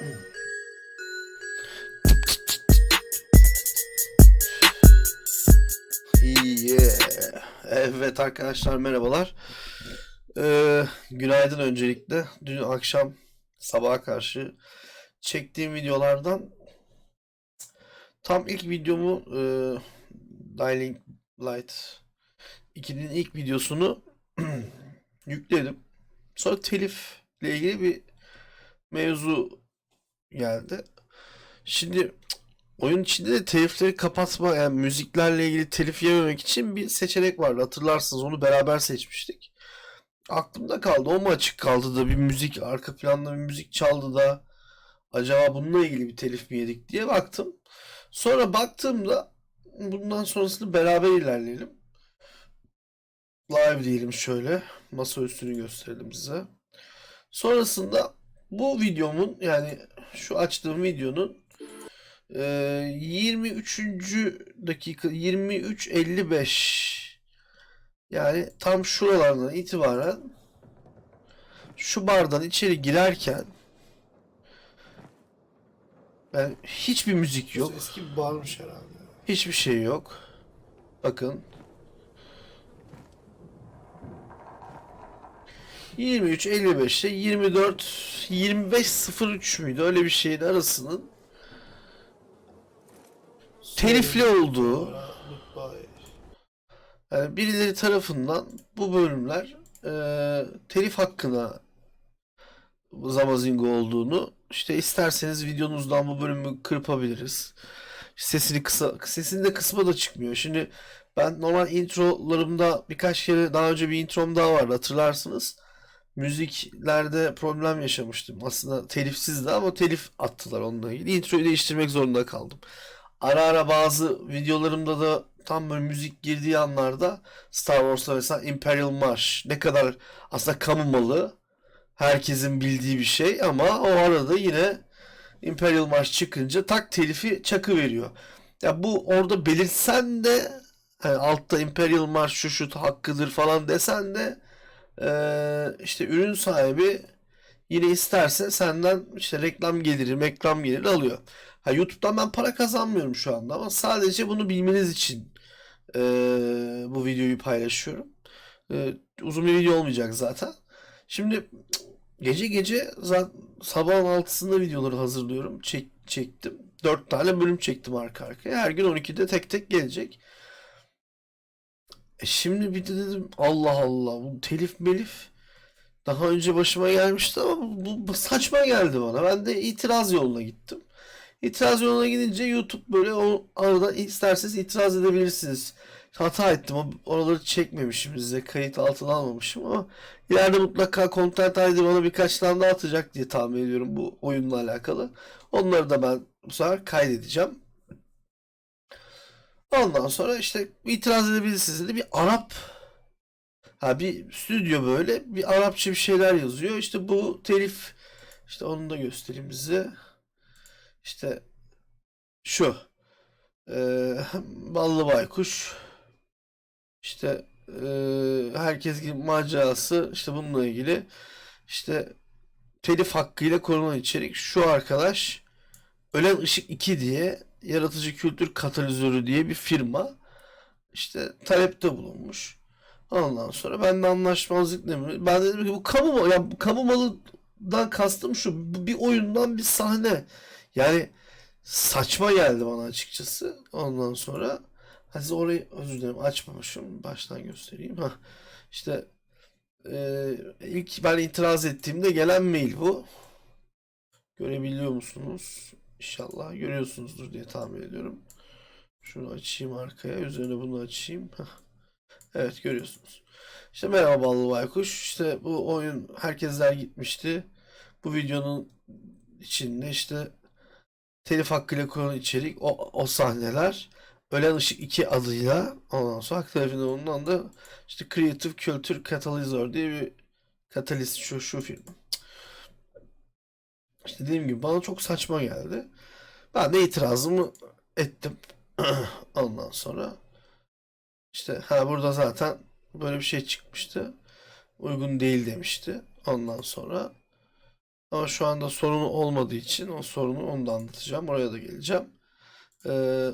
yeah. Evet arkadaşlar merhabalar. Ee, günaydın öncelikle. Dün akşam sabaha karşı çektiğim videolardan tam ilk videomu e, Dialing Light 2'nin ilk videosunu yükledim. Sonra telifle ilgili bir mevzu geldi. Şimdi Oyun içinde de telifleri kapatma yani müziklerle ilgili telif yememek için bir seçenek vardı. Hatırlarsınız onu beraber seçmiştik. Aklımda kaldı. O mu açık kaldı da bir müzik arka planda bir müzik çaldı da acaba bununla ilgili bir telif mi yedik diye baktım. Sonra baktığımda bundan sonrasını beraber ilerleyelim. Live diyelim şöyle. Masa üstünü gösterelim size. Sonrasında bu videomun yani şu açtığım videonun ee, 23. dakika 23.55 yani tam şuralardan itibaren şu bardan içeri girerken ben hiçbir müzik yok. Eski bir barmış herhalde. Hiçbir şey yok. Bakın. 23.55'te 24 25.03 müydü? Öyle bir şeyin arasının telifli olduğu yani birileri tarafından bu bölümler e, telif hakkına zamazingo olduğunu işte isterseniz videonuzdan bu bölümü kırpabiliriz. Sesini kısa sesini de kısma da çıkmıyor. Şimdi ben normal introlarımda birkaç kere daha önce bir introm daha vardı hatırlarsınız. Müziklerde problem yaşamıştım. Aslında telifsizdi ama telif attılar onunla ilgili. Introyu değiştirmek zorunda kaldım. Ara ara bazı videolarımda da tam böyle müzik girdiği anlarda Star Wars'ta mesela Imperial March ne kadar aslında kamu malı herkesin bildiği bir şey ama o arada yine Imperial March çıkınca tak telifi çakı veriyor. Ya bu orada belirtsen de hani altta Imperial March şu şu hakkıdır falan desen de eee, işte ürün sahibi yine isterse senden işte reklam geliri, reklam geliri alıyor. Ha, YouTube'dan ben para kazanmıyorum şu anda ama sadece bunu bilmeniz için eee, bu videoyu paylaşıyorum. Eee, uzun bir video olmayacak zaten. Şimdi gece gece zaten sabahın altısında videoları hazırlıyorum. Çek, çektim. 4 tane bölüm çektim arka arkaya. Her gün 12'de tek tek gelecek. E şimdi bir de dedim Allah Allah bu telif melif daha önce başıma gelmişti ama bu, bu saçma geldi bana. Ben de itiraz yoluna gittim. İtiraz yoluna gidince YouTube böyle o arada isterseniz itiraz edebilirsiniz. Hata ettim. Oraları çekmemişim size. Kayıt altına almamışım ama ileride mutlaka Content ID bana birkaç tane daha atacak diye tahmin ediyorum bu oyunla alakalı. Onları da ben bu sefer kaydedeceğim. Ondan sonra işte itiraz edebilirsiniz dedi. Bir Arap ha bir stüdyo böyle bir Arapça bir şeyler yazıyor. İşte bu telif işte onu da göstereyim size. İşte şu eee Ballı Baykuş işte eee herkes gibi macerası işte bununla ilgili işte telif hakkıyla korunan içerik şu arkadaş Ölen Işık 2 diye yaratıcı kültür katalizörü diye bir firma işte talepte bulunmuş. Ondan sonra ben de anlaşmazlık ne? Ben dedim ki bu kamu malı, yani kamu malından kastım şu bir oyundan bir sahne. Yani saçma geldi bana açıkçası. Ondan sonra ha size orayı özür dilerim açmamışım. Baştan göstereyim. Ha işte eee, ilk ben itiraz ettiğimde gelen mail bu. Görebiliyor musunuz? İnşallah görüyorsunuzdur diye tahmin ediyorum. Şunu açayım arkaya. Üzerine bunu açayım. Evet görüyorsunuz. İşte merhaba Ballı Baykuş. İşte bu oyun herkesler gitmişti. Bu videonun içinde işte telif hakkıyla konulan içerik o, o sahneler Ölen Işık 2 adıyla ondan sonra hak ondan da işte Creative Culture Catalyzor diye bir katalist şu şu firma. İşte dediğim gibi bana çok saçma geldi. Ben de itirazımı ettim. Ondan sonra işte ha burada zaten böyle bir şey çıkmıştı. Uygun değil demişti. Ondan sonra ama şu anda sorunu olmadığı için o sorunu onu anlatacağım. Oraya da geleceğim. Ee,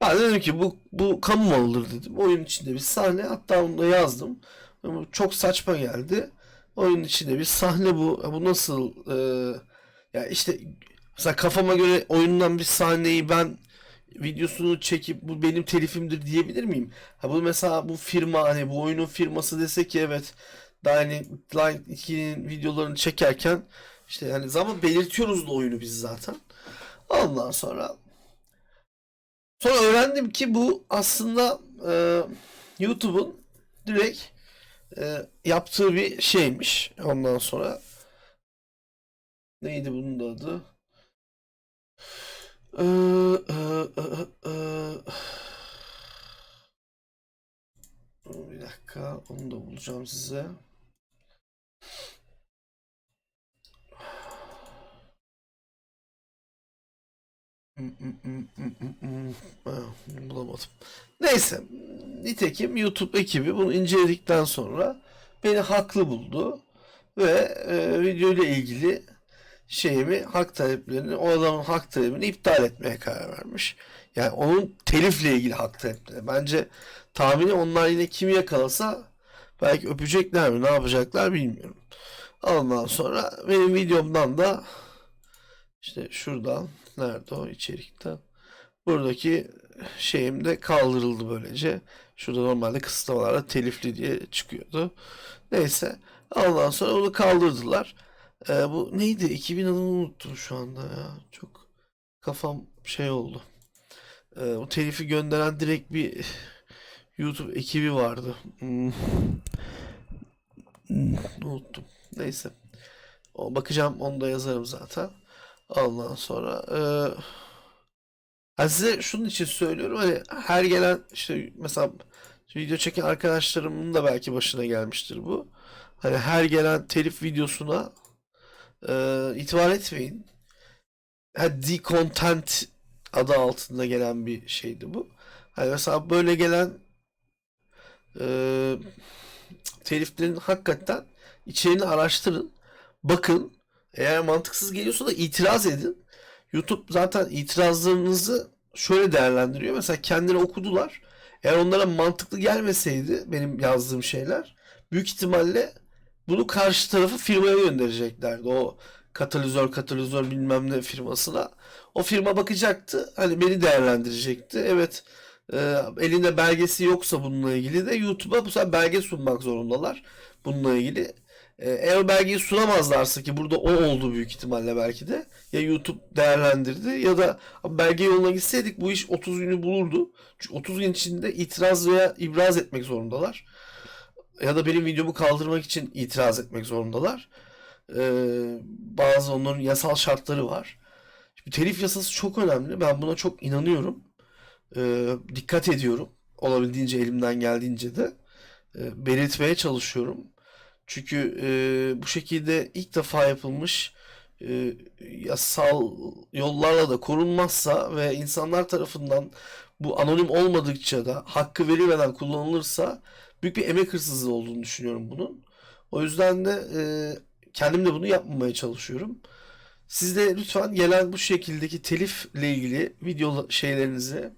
Ben de dedim ki bu bu kamu malıdır dedim. Oyun içinde bir sahne hatta onu da yazdım. Çok saçma geldi. Oyun içinde bir sahne bu. Bu nasıl e, ya işte mesela kafama göre oyundan bir sahneyi ben videosunu çekip bu benim telifimdir diyebilir miyim? Ha bu mesela bu firma hani bu oyunun firması dese ki evet Dying Light 2'nin videolarını çekerken işte yani zaman belirtiyoruz da oyunu biz zaten. Ondan sonra sonra öğrendim ki bu aslında e, YouTube'un direkt e, yaptığı bir şeymiş. Ondan sonra neydi bunun da adı? Bir dakika, onu da bulacağım size. Bulamadım. Neyse, nitekim YouTube ekibi bunu inceledikten sonra beni haklı buldu ve e, video ile ilgili şeyimi hak taleplerini o adamın hak talebini iptal etmeye karar vermiş. Yani onun telifle ilgili hak talepleri. Bence tahmini onlar yine kimi yakalasa belki öpecekler mi ne yapacaklar bilmiyorum. Ondan sonra benim videomdan da işte şuradan nerede o içerikten buradaki şeyim de kaldırıldı böylece. Şurada normalde kısıtlamalarda telifli diye çıkıyordu. Neyse. Ondan sonra onu kaldırdılar. Ee, bu neydi? 2000 adını unuttum şu anda ya. Çok kafam şey oldu. Ee, o telifi gönderen direkt bir YouTube ekibi vardı. Hmm. Hmm, unuttum. Neyse. O bakacağım onu da yazarım zaten. Ondan sonra eee ha size şunun için söylüyorum hani her gelen işte mesela video çeken arkadaşlarımın da belki başına gelmiştir bu. Hani her gelen telif videosuna eee itibar etmeyin. Ha, D-Content adı altında gelen bir şeydi bu. Hani mesela böyle gelen eee teliflerin hakikaten içeriğini araştırın. Bakın. Eğer mantıksız geliyorsa da itiraz edin. YouTube zaten itirazlarınızı şöyle değerlendiriyor. Mesela kendileri okudular. Eğer onlara mantıklı gelmeseydi benim yazdığım şeyler büyük ihtimalle bunu karşı tarafı firmaya göndereceklerdi. O katalizör katalizör bilmem ne firmasına. O firma bakacaktı. Hani beni değerlendirecekti. Evet e, elinde belgesi yoksa bununla ilgili de YouTube'a bu sefer belge sunmak zorundalar. Bununla ilgili. E, eğer belgeyi sunamazlarsa ki burada o oldu büyük ihtimalle belki de. Ya YouTube değerlendirdi ya da belge yoluna gitseydik bu iş 30 günü bulurdu. Çünkü 30 gün içinde itiraz veya ibraz etmek zorundalar. Ya da benim videomu kaldırmak için itiraz etmek zorundalar. Ee, bazı onların yasal şartları var. Şimdi telif yasası çok önemli. Ben buna çok inanıyorum. Ee, dikkat ediyorum. Olabildiğince elimden geldiğince de e, belirtmeye çalışıyorum. Çünkü e, bu şekilde ilk defa yapılmış e, yasal yollarla da korunmazsa ve insanlar tarafından bu anonim olmadıkça da hakkı verilmeden kullanılırsa büyük bir emek hırsızlığı olduğunu düşünüyorum bunun. O yüzden de e, kendim de bunu yapmamaya çalışıyorum. Siz de lütfen gelen bu şekildeki telifle ilgili video şeylerinizi,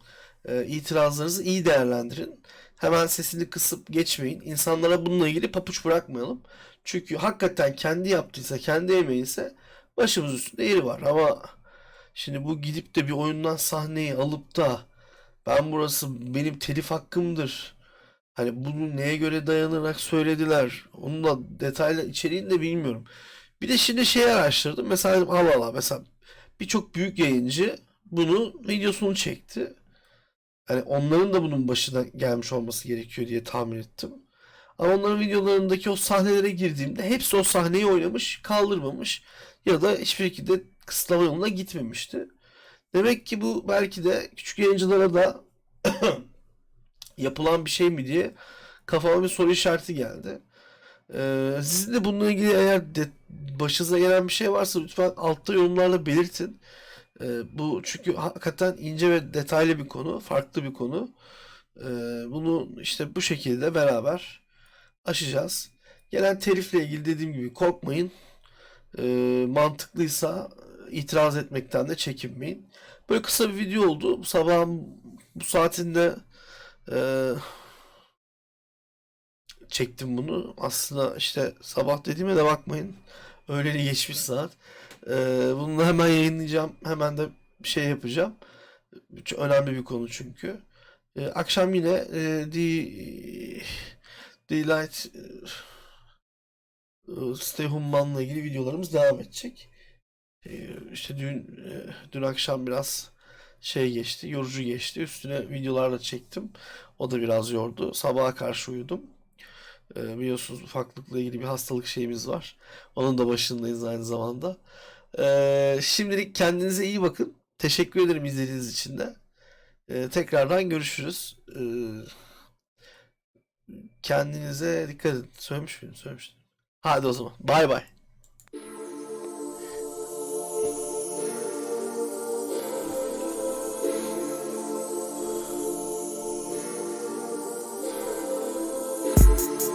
e, itirazlarınızı iyi değerlendirin. Hemen sesini kısıp geçmeyin. İnsanlara bununla ilgili papuç bırakmayalım. Çünkü hakikaten kendi yaptıysa, kendi emeğiyse başımız üstünde yeri var. Ama şimdi bu gidip de bir oyundan sahneyi alıp da ben burası benim telif hakkımdır. Hani bunu neye göre dayanarak söylediler. Onun da detaylı içeriğini de bilmiyorum. Bir de şimdi şey araştırdım. Mesela Allah mesela birçok büyük yayıncı bunu videosunu çekti. Yani onların da bunun başına gelmiş olması gerekiyor diye tahmin ettim. Ama onların videolarındaki o sahnelere girdiğimde hepsi o sahneyi oynamış, kaldırmamış ya da hiçbir şekilde kısıtlama yoluna gitmemişti. Demek ki bu belki de küçük yayıncılara da yapılan bir şey mi diye kafama bir soru işareti geldi. Ee, sizin de bununla ilgili eğer de başınıza gelen bir şey varsa lütfen altta yorumlarla belirtin. Ee, bu çünkü hakikaten ince ve detaylı bir konu, farklı bir konu. Ee, bunu işte bu şekilde beraber aşacağız. Gelen telifle ilgili dediğim gibi korkmayın. Ee, mantıklıysa itiraz etmekten de çekinmeyin. Böyle kısa bir video oldu. Sabahın bu saatinde e, çektim bunu. Aslında işte sabah dediğime de bakmayın. Öğleni geçmiş saat. E, bunu hemen yayınlayacağım. Hemen de bir şey yapacağım. Çok önemli bir konu çünkü. E, akşam yine e, The Daylight e, Stay Human'la ilgili videolarımız devam edecek. E, işte dün e, dün akşam biraz şey geçti, yorucu geçti. Üstüne videolar da çektim. O da biraz yordu. Sabaha karşı uyudum. E, biliyorsunuz ufaklıkla ilgili bir hastalık şeyimiz var. Onun da başındayız aynı zamanda. E, şimdilik kendinize iyi bakın. Teşekkür ederim izlediğiniz için de. E, tekrardan görüşürüz. E, kendinize dikkat edin. Söylemiş miydim? Söylemiştim. Hadi o zaman. Bay bay. You.